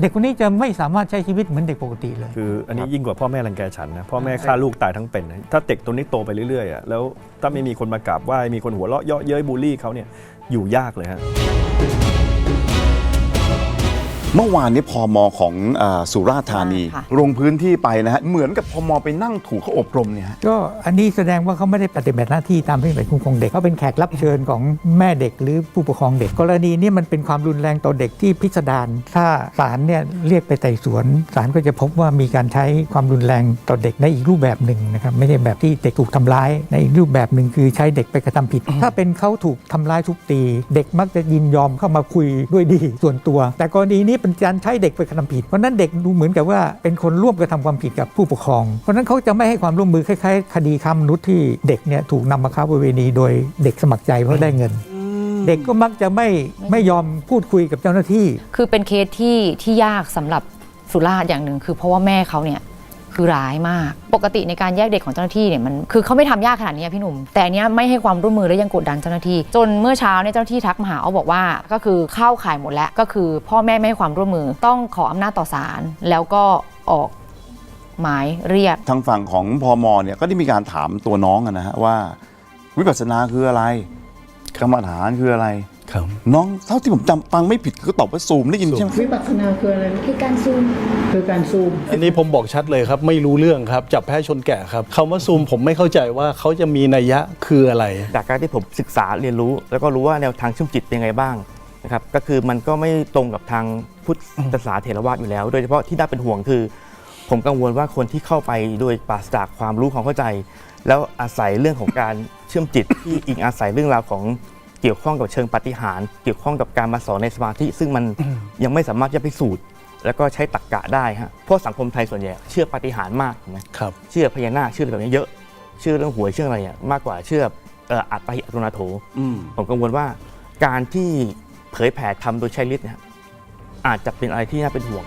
เด็กคนนี้จะไม่สามารถใช้ชีวิตเหมือนเด็กปกติเลย คืออันนี้ยิ่งกว่าพ่อแม่รังแกฉันนะพ่อแม่ฆ่าลูกตายทั้งเป็นนะถ้าเด็กตัวนี้โตไปเรื่อยๆอะแล้วถ้าไม่มีคนมากราบไหว้มีคนหัวเราะเยาะเย้ยบูลลี่เขาเนี่ยอยู่ยากเลยฮะ เมื่อวานนี้พอมของอาสุราษฎร์ธานี ค่ะ ลงพื้นที่ไปนะฮะเหมือนกับพอมไปนั่งถูกเขาอบรมเนี่ยฮะ ก็อันนี้แสดงว่าเขาไม่ได้ปฏิบัติหน้าที่ตามที่เป็นคุ้มครองเด็กเขาเป็นแขกรับเชิญของแม่เด็กหรือผู้ปกครองเด็ก กรณีนี้มันเป็นความรุนแรงต่อเด็กที่พิสดารถ้าศาลเนี่ยเรียกไปไต่สวนศาลก็จะพบว่ามีการใช้ความรุนแรงต่อเด็กในอีกรูปแบบหนึ่งนะครับไม่ใช่แบบที่เด็กถูกทำร้ายในอีกรูปแบบหนึ่งคือใช้เด็กไปกระทำผิด ถ้าเป็นเขาถูกทำร้ายทุบตี เด็กมักจะยินยอมเข้ามาคุยด้วยดีส่วนตัว แต่กรณีนี้เป็นการใช้เด็กไปกระทำผิด เพราะฉะนั้นเด็กดูเหมือนกับว่าเป็นคนร่วมกระทำความผิดกับผู้ปกครอง เพราะฉะนั้นเขาจะไม่ให้ความร่วมมือคล้ายๆ คดีค้ามนุษย์ที่เด็กเนี่ยถูกนำมาค้าประเวณีโดยเด็กสมัครใจเพราะได้เงินเด็กก็มักจะไม่ไม่ยอมพูดคุยกับเจ้าหน้าที่ คือเป็นเคสที่ที่ยากสำหรับสุราษฎร์อย่างหนึ่งคือเพราะว่าแม่เขาเนี่ย คือร้ายมาก ปกติในการแยกเด็กของเจ้าหน้าที่เนี่ยมันคือเขาไม่ทำยากขนาดนี้พี่หนุ่ม แต่นเนี้ยไม่ให้ความร่วมมือและยังกดดันเจ้าหน้าที่ จนเมื่อเช้าเนี่ยเจ้าหน้าที่ทักมาหาเอาบอกว่าก็คือเข้าข่ายหมดแล้วก็คือ พ่อแม่ไม่ให้ความร่วมมือต้องขออำนาจต่อศาลแล้วก็ออกหมายเรียกทางฝั่งของพอมเนี่ยก็ได้มีการถามตัวน้องนะฮะว่า วิปัสสนาคืออะไรกรรมฐานคืออะไร น้องเท่าที่ผมจำฟังไม่ผิดก็ตอบว่าซูมได้ยินใช่ไหม วิปัสสนาคืออะไรคือการซูม คือการซูม อันนี้ผมบอกชัดเลยครับ ไม่รู้เรื่องครับ จับแพ้ชนแกะครับคำว่าซูมผมไม่เข้าใจว่าเขาจะมีนัยยะคืออะไร จากการที่ผมศึกษาเรียนรู้ แล้วก็รู้ว่าแนวทางเชื่อมจิตเป็นยังไงบ้างนะครับก็คือมันก็ไม่ตรงกับทางพุทธศาสนาเถรวาทอยู่แล้ว โดยเฉพาะที่น่าเป็นห่วงคือ ผมกังวลว่าคนที่เข้าไปโดยปราศจากความรู้ความเข้าใจ แล้วอาศัยเรื่องของการเชื่อมจิตที่อิงอาศัยเรื่องราวของ เกี่ยวข้องกับเชิงปาฏิหารย์เกี่ยวข้องกับการมาสอนในสมาธิ ซึ่งมันยังไม่สามารถจะพิสูจน์ แล้วก็ใช้ตรรกกะได้ฮะเพราะสังคมไทยส่วนใหญ่เชื่อปาฏิหารย์มากเห็นไหมครับ เชื่อพญานาคเชื่ออะไรแบบนี้เยอะ เชื่อเรื่องหวยเชื่ออะไรอะมากกว่าเชื่อเอ่ออัตตหิอัตโนนาโถอืมผมกังวลว่าการที่เผยแผ่ทำโดยใช้ฤทธิ์เนี่ยอาจจะเป็นอะไรที่น่าเป็นห่วง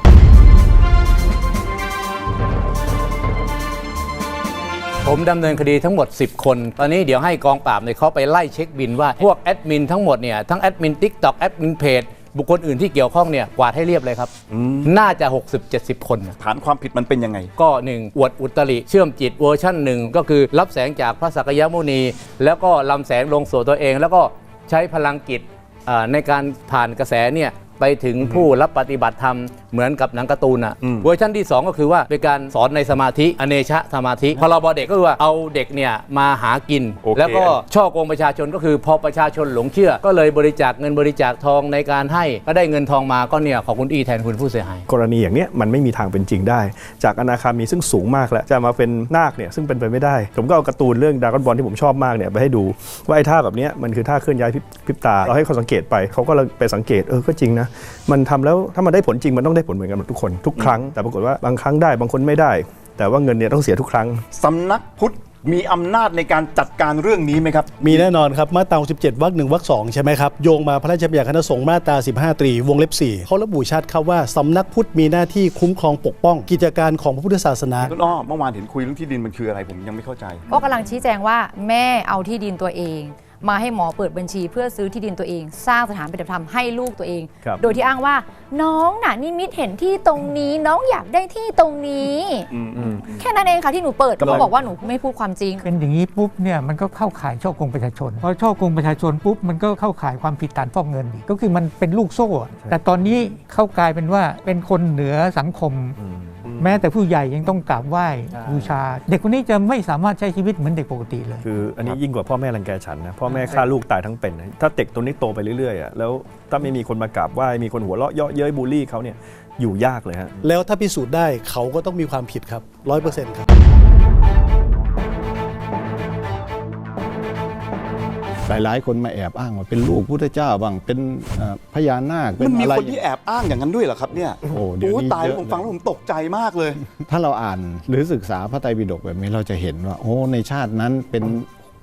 ผมดำเนินคดีทั้งหมด 10 คน ตอนนี้เดี๋ยวให้กองปราบเนี่ยเขาไปไล่เช็คบินว่า พวกแอดมินทั้งหมดเนี่ย ทั้งแอดมินทิกตอกแอดมินเพจบุคคลอื่นที่เกี่ยวข้องเนี่ยกวาดให้เรียบเลยครับ น่าจะ 60-70 คนนะฐานความผิดมันเป็นยังไง ก็หนึ่งอวดอุตริเชื่อมจิตเวอร์ชั่นหนึ่งก็คือรับแสงจากพระสักยมุนี แล้วก็ลำแสงลงสู่ตัวเอง แล้วก็ใช้พลังจิตอ่าในการผ่านกระแสเนี่ย ไปถึงผู้รับปฏิบัติธรรมเหมือนกับหนังการ์ตูนอะอืมเวอร์ชันที่ 2 ก็คือว่าเป็นการสอนในสมาธิอเนชะสมาธิพรบเด็กก็คือว่าเอาเด็กเนี่ยมาหากินโอเคแล้วก็ช่อโกงประชาชนก็คือพอประชาชนหลงเชื่อ ก็เลยบริจาคเงินบริจาคทองในการให้ก็ได้เงินทองมาก็เนี่ยขอบคุณอีแทนคุณผู้เสียหาย กรณีอย่างเนี้ยมันไม่มีทางเป็นจริงได้ จากอนาคามีซึ่งสูงมากแล้วจะมาเป็นนาคเนี่ยซึ่งเป็นไปไม่ได้ ผมก็เอาการ์ตูนเรื่องดากอนบอลที่ผมชอบมากเนี่ยไปให้ดูว่าไอ้ท่าแบบเนี้ยมันคือท่าเคลื่อนย้ายพริบพริบตาเราให้เขาสังเกตไปเขาก็เลยไปสังเกตเออก็จริงนะมันทำแล้วถ้ามันได้ผลจริงมันต้องได้ผลเหมือนกันหมดทุกคนทุกครั้ง แต่ปรากฏว่าบางครั้งได้บางคนไม่ได้ แต่ว่าเงินเนี่ยต้องเสียทุกครั้งสำนักพุทธมีอำนาจในการจัดการเรื่องนี้ไหมครับ มีแน่นอนครับ มาตรา17วรรคหนึ่งวรรคสองใช่ไหมครับ โยงมาพระราชบัญญัติคณะสงฆ์มาตรา 15 ตรี วงเล็บ 4 เขาระบุชัดครับว่าสำนักพุทธมีหน้าที่คุ้มครองปกป้อง กิจการของพระพุทธศาสนาคุณอ้อเมื่อวานเห็นคุยเรื่องที่ดินมันคืออะไรผมยังไม่เข้าใจ ก็กำลังชี้แจงว่าแม่เอาที่ดินตัวเอง มาให้หมอเปิดบัญชี เพื่อซื้อที่ดินตัวเอง สร้างสถานปฏิบัติธรรมให้ลูกตัวเอง ครับ โดยที่อ้างว่า น้องน่ะนิมิตเห็นที่ตรงนี้ น้องอยากได้ที่ตรงนี้แค่นั้นเองค่ะที่หนูเปิดหกำลันูงบอกว่าหนูไม่พูดความจริง เป็นอย่างนี้ปุ๊บเนี่ยมันก็เข้าข่ายช่อโกงประชาชนพอช่อโกงประชาชนปุ๊บมันก็เข้าข่ายความผิดฐานฟอกเงินอีกก็คือมันเป็นลูกโซ่อะแต่ตอนนี้เข้ากลายเป็นว่าเป็นคนเหนือสังคม แม้แต่ผู้ใหญ่ยังต้องกราบไหว้บูชา เด็กคนนี้จะไม่สามารถใช้ชีวิตเหมือนเด็กปกติเลย คืออันนี้ยิ่งกว่าพ่อแม่รังแกฉันนะพ่อแม่ฆ่าลูกตายทั้งเป็นนะถ้าเด็กตัวนี้โตไปเรื่อยๆอะแล้วถ้าไม่มีคนมากราบไหว้มีคนหัวเราะเยาะเย้ยบูลลี่เขาเนี่ยอยู่ยากเลยฮะแล้วถ้าพิสูจน์ได้เขาก็ต้องมีความผิดครับร้อยเปอร์เซ็นต์ครับ หลาย ๆ คนมาแอบอ้างว่าเป็นลูกพุทธเจ้าบ้างเป็นเอ่อพญานาคเป็มันนมีอะไร คนที่แอบอ้างอย่างนั้นด้วยเหรอครับเนี่ยโอ้โหเดี๋ยวนี้ตายแล้วเยอะ ผมฟังแล้วผมตกใจมากเลย ถ้าเราอ่านหรือศึกษาพระไตรปิฎกแบบนี้เราจะเห็นว่า โอ้ในชาตินั้นเป็น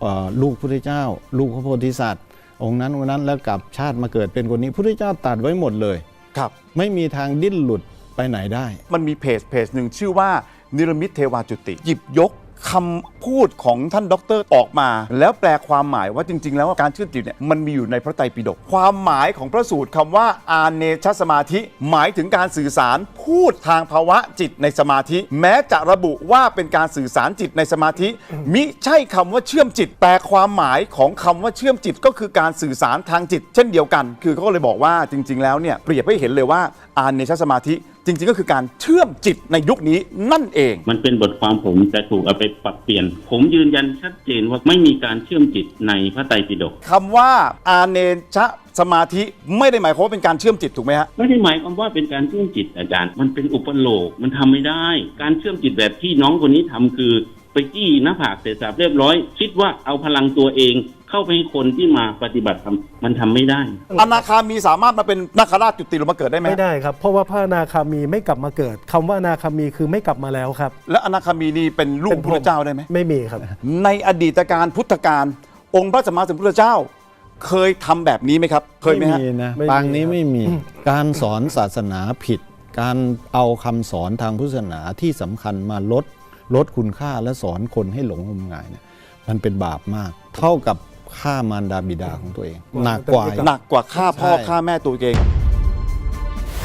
เอ่อลูกพุทธเจ้า ลูกพระโพธิสัตว์ องค์นั้นองค์นั้นแล้วกลับชาติมาเกิดเป็นคนนี้พุทธเจ้าตัดไว้หมดเลย ครับ ไม่มีทางดิ้นหลุดไปไหนได้ มันมีเพจเพจหนึ่งชื่อว่านิรมิตเทวาจุติ หยิบยก คำพูดของท่านด็อกเตอร์ออกมา แล้วแปลความหมายว่าจริง ๆ แล้วการเชื่อมจิตเนี่ยมันมีอยู่ในพระไตรปิฎกความหมายของพระสูตรคำว่าอาเนชสมาธิ หมายถึงการสื่อสารพูดทางภาวะจิตในสมาธิ แม้จะระบุว่าเป็นการสื่อสารจิตในสมาธิ มิใช่คำว่าเชื่อมจิต แต่ความหมายของคำว่าเชื่อมจิตก็คือการสื่อสารทางจิต เช่นเดียวกัน คือเขาก็เลยบอกว่าจริง ๆ แล้วเนี่ยเปรียบให้เห็นเลยว่าอาเนชสมาธิ จริง ๆ ก็คือการเชื่อมจิตในยุคนี้นั่นเอง มันเป็นบทความผมแต่ถูกเอาไปปรับเปลี่ยน ผมยืนยันชัดเจนว่าไม่มีการเชื่อมจิตในพระไตรปิฎกคำว่าอาเนชสมาธิไม่ได้หมายความว่าเป็นการเชื่อมจิตถูกไหมฮะไม่ได้หมายความว่าเป็นการเชื่อมจิตอาจารย์ มันเป็นอุปโลกมันทำไม่ได้ การเชื่อมจิตแบบที่น้องคนนี้ทำคือ ไปจี้หน้าผากเสร็จสับเรียบร้อย คิดว่าเอาพลังตัวเองเข้าไปให้คนที่มาปฏิบัติธรรมมันทำไม่ได้ อนาคามีสามารถมาเป็นนาคราชจุติลงมาเกิดได้ไหมไม่ได้ครับ เพราะว่าพระอนาคามีไม่กลับมาเกิดคำว่าอนาคามีคือไม่กลับมาแล้วครับและอนาคามีนี่เป็นลูกพระเจ้าได้ไหมไม่มีครับ ในอดีตการพุทธกาลองค์พระสัมมาสัมพุทธเจ้า เคยทำแบบนี้ไหมครับ เคยไหมฮะไม่มีนะไม่มีปางนี้ไม่มีการสอนศาสนาผิด การเอาคำสอนทางพุทธศาสนาที่สำคัญมาลด ลดคุณค่าและสอนคนให้หลงงมงายเนี่ยมันเป็นบาปมาก เท่ากับฆ่ามารดาบิดาของตัวเอง หนักกว่าอีก หนักกว่าฆ่าพ่อใช่ ฆ่าแม่ตัวเอง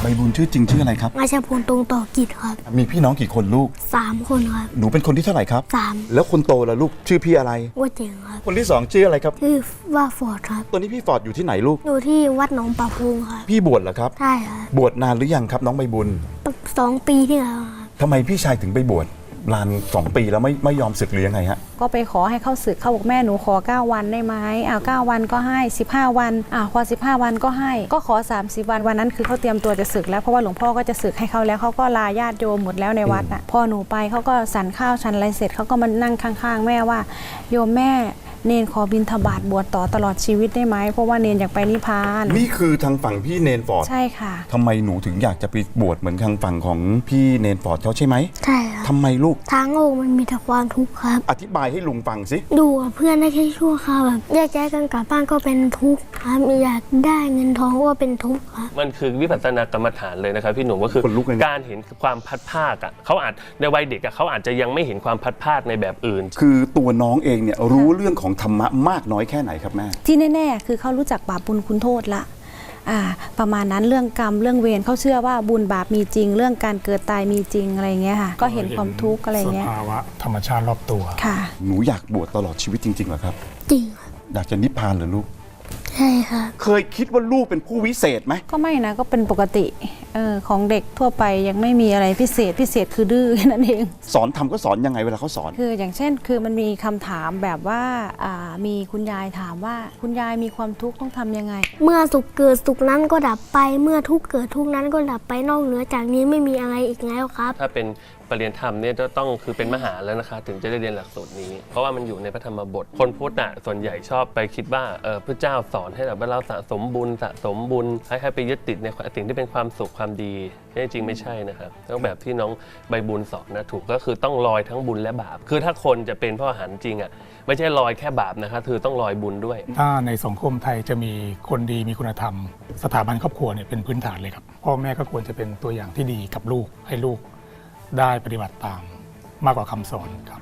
ใบบุญชื่อจริงชื่ออะไรครับ ราชพลตรงต่อกิจครับมีพี่น้องกี่คนลูก สามคนครับหนูเป็นคนที่เท่าไหร่ครับ สามแล้วคนโตล่ะลูกชื่อพี่อะไร ว่าเจ๋งครับคนที่สองชื่ออะไรครับ ชื่อว่าฟอร์ดครับตัวนี้พี่ฟอร์ดอยู่ที่ไหนลูก อยู่ที่วัดหนองปะพุงครับพี่บวชเหรอครับ ใช่ครับบวชนานหรือยังครับน้องใบบุญสองปีที่แล้วครับทำไมพี่ชายถึงไปบวช ลานสองปีแล้วไม่ไม่ยอมศึกหรือยังไงฮะ ก็ไปขอให้เข้าศึกเขาบอกแม่หนูขอ 9 วันได้ไหมอ้าวเวันก็ให้ 15 วันอ้าวพอ15 วันก็ให้ก็ขอ 30 วันวันนั้นคือเขาเตรียมตัวจะศึกแล้วเพราะว่าหลวงพ่อก็จะศึกให้เขาแล้วเขาก็ลาญาติโยมหมดแล้วในวัดอะพอหนูไปเขาก็สั่นข้าวชันอะไรเสร็จเขาก็มานั่งข้าง ๆ แม่ว่าโยมแม่ เนนขอบินทบาทบวชต่อตลอดชีวิตได้ไหมเพราะว่าเนนอยากไปนิพพานนี่คือทางฝั่งพี่เนนฟอร์ดใช่ค่ะทำไมหนูถึงอยากจะไปบวชเหมือนทางฝั่งของพี่เนนฟอร์ดเขาใช่ไหมใช่ครับทำไมลูกทางโลกมันมีแต่ความทุกข์ครับ อธิบายให้ลุงฟังสิดูกับเพื่อนได้แค่ชั่วคราวแบบแยกย้ายกันกลับบ้านก็เป็นทุกข์ครับอยากได้เงินทองก็เป็นทุกข์ครับมันคือวิปัสสนากรรมฐานเลยนะครับพี่หนุ่มก็คือคนลุกเลยนะการเห็นความพัดภาคอะเขาอาจในวัยเด็กอะเขาอาจจะยังไม่เห็นความพัดภาคในแบบอื่น คือตัวน้องเองเนี่ยรู้เรื่องของธรรมะมากน้อยแค่ไหนครับแม่ ที่แน่ๆ คือเขารู้จักบาปบุญคุณโทษละอ่าประมาณนั้นเรื่องกรรมเรื่องเวรเขาเชื่อว่าบุญบาปมีจริง เรื่องการเกิดตายมีจริงอะไรเงี้ยค่ะ ก็เห็นความทุกข์อะไรเงี้ยสภาวะธรรมชาติรอบตัว ค่ะ หนูอยากบวชตลอดชีวิตจริงๆเหรอครับ จริงครับอยากจะนิพพานเหรอลูก ใช่ครับ เคยคิดว่าลูกเป็นผู้วิเศษไหมก็ไม่นะก็เป็นปกติเออของเด็กทั่วไปยังไม่มีอะไรพิเศษพิเศษคือดื้อแค่นั้นเอง สอนทำก็สอนยังไงเวลาเขาสอน คืออย่างเช่นคือมันมีคำถามแบบว่าอ่ามีคุณยายถามว่าคุณยายมีความทุกข์ต้องทำยังไง เมื่อสุขเกิดสุขนั้นก็ดับไป เมื่อทุกข์เกิดทุกข์นั้นก็ดับไปนอกเหนือจากนี้ไม่มีอะไรอีกแล้วครับ ถ้าเป็นปรริญญาธรรมเนี่ยจะต้องคือเป็นมหาแล้วนะคะ ถึงจะได้เรียนหลักสูตรนี้ เพราะว่ามันอยู่ในพระธรรมบท คนพุทธน่ะส่วนใหญ่ชอบไปคิดว่าเออพระเจ้าสอนให้แบบว่าเราสะสมบุญสะสมบุญให้ให้ไปยึดติดในสิ่งที่เป็นความสุขความดีนี่จริงไม่ใช่นะครับต้องแบบที่น้องใบบุญสอนนะถูกก็คือต้องลอยทั้งบุญและบาป คือถ้าคนจะเป็นพระอรหันต์จริงอะไม่ใช่ลอยแค่บาปนะคะคือต้องลอยบุญด้วย ถ้าในสังคมไทยจะมีคนดีมีคุณธรรม สถาบันครอบครัวเนี่ยเป็นพื้นฐานเลยครับพ่อแม่ก็ควรจะเป็นตัวอย่างที่ดีกับลูกให้ลูกได้ปฏิบัติตามมากกว่าคำสอนครับ